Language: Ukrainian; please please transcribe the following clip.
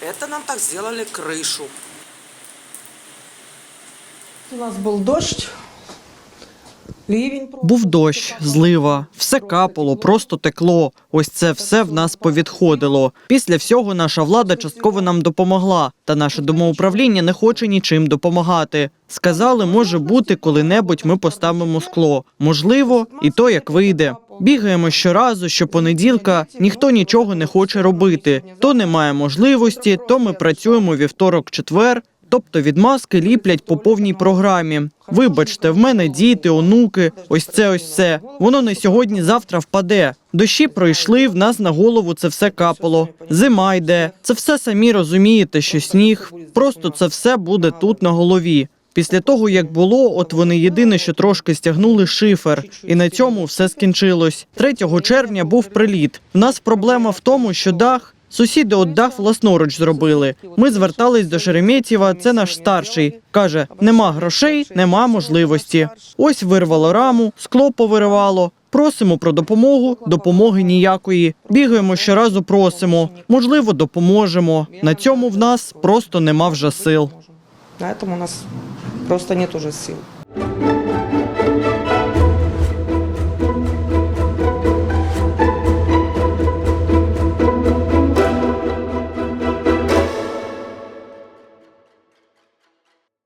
Это нам так сделали крышу. У нас був дощ, ливень. Був дощ, злива, все капало, просто текло. Ось це все в нас повідходило. Після всього наша влада частково нам допомогла, та наше домоуправління не хоче нічим допомагати. Сказали, може бути, коли-небудь ми поставимо скло. Можливо, і то як вийде. Бігаємо щоразу, що понеділка ніхто нічого не хоче робити. То немає можливості, то ми працюємо вівторок-четвер. Тобто відмазки ліплять по повній програмі. Вибачте, в мене діти, онуки, ось це, ось це. Воно не сьогодні, завтра впаде. Дощі пройшли, в нас на голову це все капало. Зима йде. Це все самі розумієте, що сніг. Просто це все буде тут на голові. Після того, як було, от вони єдине, що трошки стягнули шифер, і на цьому все скінчилось. 3 червня був приліт. У нас проблема в тому, що дах. Сусіди от дах власноруч зробили. Ми звертались до Шереметєва, це наш старший. Каже: нема грошей, нема можливості. Ось вирвало раму, скло повиривало. Просимо про допомогу, допомоги ніякої. Бігаємо щоразу, просимо. Можливо, допоможемо. На цьому в нас просто нема вже сил. На этом у нас просто нет уже сил.